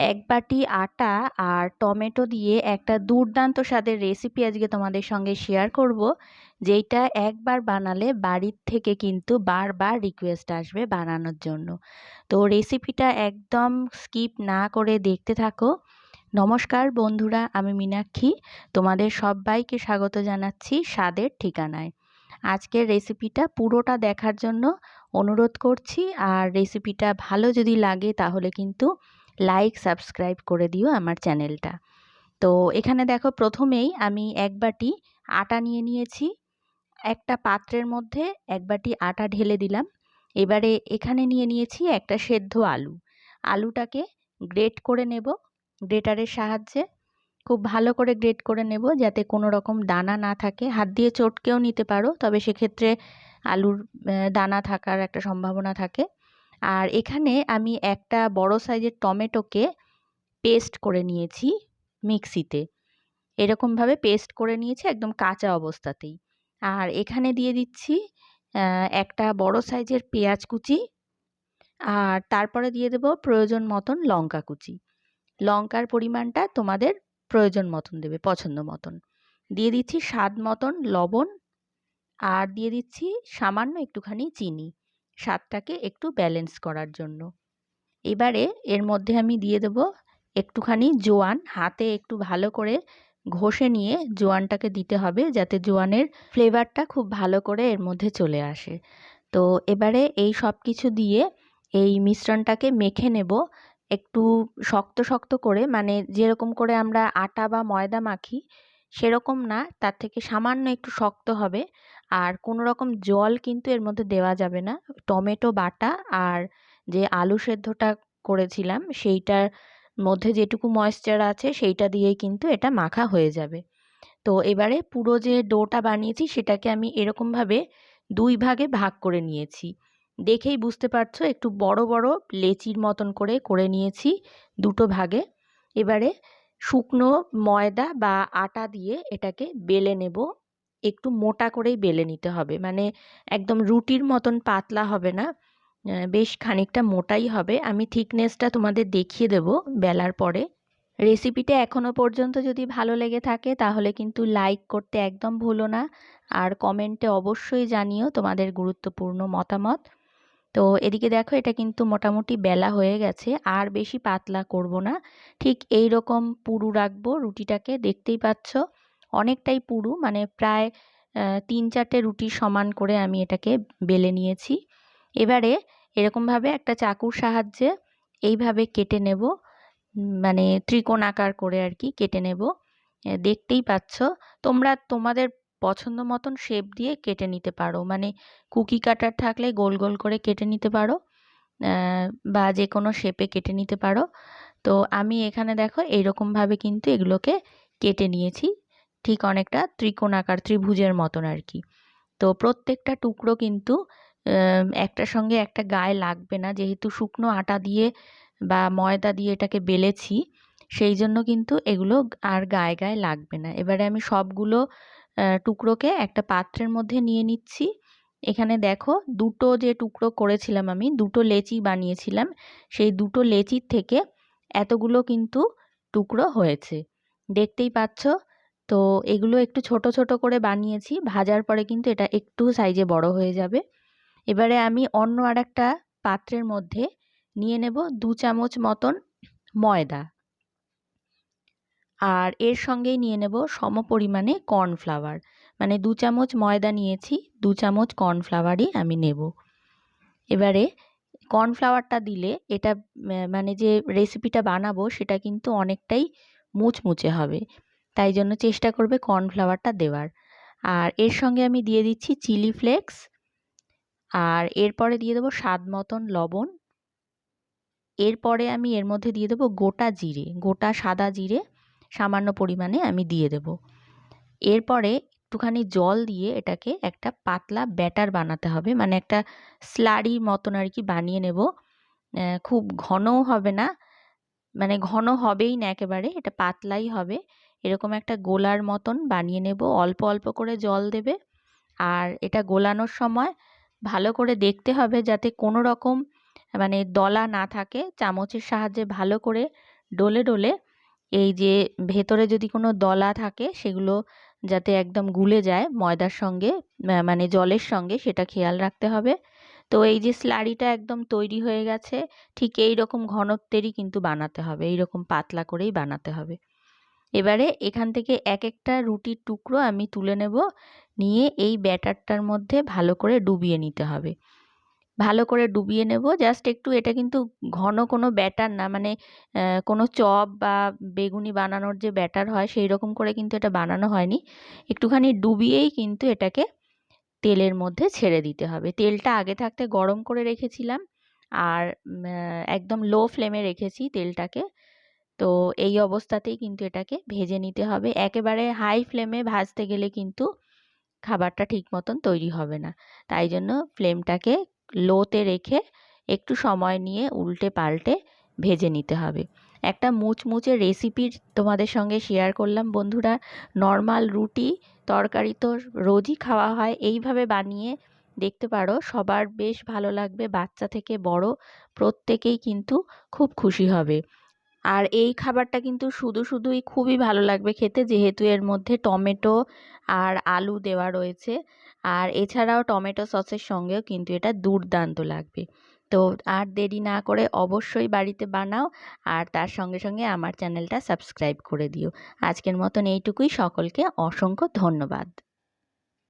এক বাটি আটা আর টমেটো দিয়ে একটা দুর্দান্ত স্বাদের রেসিপি আজকে তোমাদের সঙ্গে শেয়ার করব, যেইটা একবার বানালে বাড়ির থেকে কিন্তু বারবার রিকোয়েস্ট আসবে বানানোর জন্য। তো রেসিপিটা একদম স্কিপ না করে দেখতে থাকো। নমস্কার বন্ধুরা, আমি মীনাক্ষী, তোমাদের সবাইকে স্বাগত জানাচ্ছি স্বাদের ঠিকানায়। আজকের রেসিপিটা পুরোটা দেখার জন্য অনুরোধ করছি, আর রেসিপিটা ভালো যদি লাগে তাহলে কিন্তু লাইক সাবস্ক্রাইব করে দিও আমার চ্যানেলটা। তো এখানে দেখো প্রথমেই আমি এক বাটি আটা নিয়ে নিয়েছি। একটা পাত্রের মধ্যে এক বাটি আটা ঢেলে দিলাম। এবারে এখানে নিয়ে নিয়েছি একটা সেদ্ধ আলু। আলুটাকে গ্রেট করে নেব গ্রেটারের সাহায্যে। খুব ভালো করে গ্রেট করে নেব যাতে কোনো রকম দানা না থাকে। হাত দিয়ে চটকেও নিতে পারো, তবে সেক্ষেত্রে আলুর দানা থাকার একটা সম্ভাবনা থাকে। আর এখানে আমি একটা বড় সাইজের টমেটোকে পেস্ট করে নিয়েছি মিক্সিতে। এরকমভাবে পেস্ট করে নিয়েছি একদম কাঁচা অবস্থাতেই। আর এখানে দিয়ে দিচ্ছি একটা বড় সাইজের পেঁয়াজ কুচি আর তারপরে দিয়ে দেব প্রয়োজন মতন লঙ্কা কুচি। লঙ্কার পরিমাণটা তোমাদের প্রয়োজন মতন দেবে, পছন্দ মতন। দিয়ে দিচ্ছি স্বাদ মতন লবণ আর দিয়ে দিচ্ছি সামান্য একটুখানি চিনি। স্বাদটাকে একটু ব্যালেন্স করার জন্য। এবারে এর মধ্যে আমি দিয়ে দেব একটুখানি জোয়ান। হাতে একটু ভালো করে ঘষে নিয়ে জোয়ানটাকে দিতে হবে যাতে জোয়ানের ফ্লেভারটা খুব ভালো করে এর মধ্যে চলে আসে। তো এবারে এই সব কিছু দিয়ে এই মিশ্রণটাকে মেখে নেব। একটু শক্ত শক্ত করে মানে যেরকম করে আমরা আটা বা ময়দা মাখি সেরকম না, তার থেকে সামান্য একটু শক্ত হবে। আর কোনো রকম জল কিন্তু এর মধ্যে দেওয়া যাবে না। টমেটো বাটা আর যে আলু সেদ্ধটা করেছিলাম সেইটার মধ্যে যেটুকু ময়েশ্চার আছে সেইটা দিয়েই কিন্তু এটা মাখা হয়ে যাবে। তো এবারে পুরো যে ডোটা বানিয়েছি সেটাকে আমি এরকমভাবে দুই ভাগে ভাগ করে নিয়েছি। দেখেই বুঝতে পারছ একটু বড় বড় লেচির মতন করে করে নিয়েছি দুটো ভাগে। এবারে শুকনো ময়দা বা আটা দিয়ে এটাকে বেলে নেব। একটু মোটা করেই বেলে নিতে হবে। মানে একদম রুটির মতন পাতলা হবে না। বেশ খানিকটা মোটাই হবে। আমি থিকনেসটা তোমাদের দেখিয়ে দেব বেলার পরে। রেসিপিটা এখনও পর্যন্ত যদি ভালো লেগে থাকে, তাহলে কিন্তু লাইক করতে একদম ভুলো না। আর কমেন্টে অবশ্যই জানিও তোমাদের গুরুত্বপূর্ণ মতামত। তো এদিকে দেখো, এটা কিন্তু মোটামুটি বেলা হয়ে গেছে, আর বেশি পাতলা করব না। ঠিক এই রকম পুরু রাখব রুটিটাকে, দেখতেই পাচ্ছ। অনেকটাই পুরু। মানে প্রায় তিন চারটে রুটি সমান করে আমি এটাকে বেলে নিয়েছি। এবারে এরকমভাবে একটা চাকুর সাহায্যে এইভাবে কেটে নেব। মানে ত্রিকোণ আকার করে আর কি কেটে নেব। দেখতেই পাচ্ছ। তোমরা তোমাদের পছন্দ মতন শেপ দিয়ে কেটে নিতে পারো। মানে কুকি কাটার থাকলে গোল গোল করে কেটে নিতে পারো। বা যে কোনো শেপে কেটে নিতে পারো। তো আমি এখানে দেখো, এইরকমভাবে কিন্তু এগুলোকে কেটে নিয়েছি। ঠিক অনেকটা ত্রিকোণ আকার ত্রিভুজের মতন আর কি। তো প্রত্যেকটা টুকরো কিন্তু একটার সঙ্গে একটা গায়ে লাগবে না। যেহেতু শুকনো আটা দিয়ে বা ময়দা দিয়ে এটাকে বেলেছি, সেই জন্য কিন্তু এগুলো আর গায়ে গায়ে লাগবে না। এবারে আমি সবগুলো টুকরোকে একটা পাত্রের মধ্যে নিয়ে নিচ্ছি। এখানে দেখো দুটো যে টুকরো করেছিলাম আমি, দুটো লেচি বানিয়েছিলাম। সেই দুটো লেচির থেকে এতগুলো কিন্তু টুকরো হয়েছে। দেখতেই পাচ্ছ তো এগুলো একটু ছোট ছোট করে বানিয়েছি। ভাজার পরে কিন্তু এটা একটু সাইজে বড় হয়ে যাবে। এবারে আমি অন্য আর একটা পাত্রের মধ্যে নিয়ে নেব দু চামচ মতন ময়দা। আর এর সঙ্গেই নিয়ে নেব সম পরিমাণে কর্নফ্লাওয়ার। মানে দু চামচ ময়দা নিয়েছি, দু চামচ কর্নফ্লাওয়ারই আমি নেব। এবারে কর্নফ্লাওয়ারটা দিলে এটা মানে যে রেসিপিটা বানাবো সেটা কিন্তু অনেকটাই মুচমুচে হবে। তাই জন্য চেষ্টা করবে কর্নফ্লাওয়ারটা দেওয়ার। আর এর সঙ্গে আমি দিয়ে দিচ্ছি চিলি ফ্লেক্স। আর এরপরে দিয়ে দেবো স্বাদ মতন লবণ। এরপরে আমি এর মধ্যে দিয়ে দেবো গোটা জিরে, গোটা সাদা জিরে সামান্য পরিমাণে আমি দিয়ে দেব। এরপরে একটুখানি জল দিয়ে এটাকে একটা পাতলা ব্যাটার বানাতে হবে। মানে একটা স্লারি মতন আর কি বানিয়ে নেব। খুব ঘনও হবে না। মানে ঘন হবেই না একেবারে, এটা পাতলাই হবে। এরকম একটা গোলার মতন বানিয়ে নেব। অল্প অল্প করে জল দেবে। আর এটা গোলানোর সময় ভালো করে দেখতে হবে যাতে কোনো রকম মানে দলা না থাকে। চামচের সাহায্যে ভালো করে ডলে ডলে এই যে ভেতরে যদি কোনো দলা থাকে সেগুলো যাতে একদম গুলে যায় ময়দার সঙ্গে মানে জলের সঙ্গে সেটা খেয়াল রাখতে হবে। তো এই যে স্লারিটা একদম তৈরি হয়ে গেছে, ঠিক এই রকম ঘনত্বেরই কিন্তু বানাতে হবে। এই রকম পাতলা করেই বানাতে হবে। এবারে এখান থেকে এক একটা রুটির টুকরো আমি তুলে নেব। নিয়ে এই ব্যাটারটার মধ্যে ভালো করে ডুবিয়ে নিতে হবে। ভালো করে ডুবিয়ে নেব। জাস্ট একটু এটা কিন্তু ঘন কোনো ব্যাটার না মানে কোনো চপ বা বেগুনি বানানোর যে ব্যাটার হয় সেই রকম করে কিন্তু এটা বানানো হয়নি। একটুখানি ডুবিয়েই কিন্তু এটাকে তেলের মধ্যে ছেড়ে দিতে হবে। তেলটা আগে থাকতে গরম করে রেখেছিলাম আর একদম লো ফ্লেমে রেখেছি তেলটাকে। তো এই অবস্থাতেই কিন্তু এটাকে ভেজে নিতে হবে। একেবারে হাই ফ্লেমে ভাজতে গেলে কিন্তু খাবারটা ঠিক মতন তৈরি হবে না। তাই জন্য ফ্লেমটাকে লোতে রেখে একটু সময় নিয়ে উল্টে পাল্টে ভেজে নিতে হবে। একটা মুচমুচে রেসিপি তোমাদের সঙ্গে শেয়ার করলাম বন্ধুরা। নর্মাল রুটি, তরকারি তো রোজই খাওয়া হয়। এইভাবে বানিয়ে দেখতে পারো, সবার বেশ ভালো লাগবে। বাচ্চা থেকে বড় প্রত্যেকেই কিন্তু খুব খুশি হবে। আর এই খাবারটা কিন্তু শুধু শুধুই খুবই ভালো লাগবে খেতে, যেহেতু এর মধ্যে টমেটো আর আলু দেওয়া রয়েছে। আর এছাড়াও টমেটো সসের সঙ্গেও কিন্তু এটা দুর্দান্ত লাগবে। তো আর দেরি না করে অবশ্যই বাড়িতে বানাও আর তার সঙ্গে সঙ্গে আমার চ্যানেলটা সাবস্ক্রাইব করে দিও। আজকের মতন এইটুকুই। সকলকে অসংখ্য ধন্যবাদ।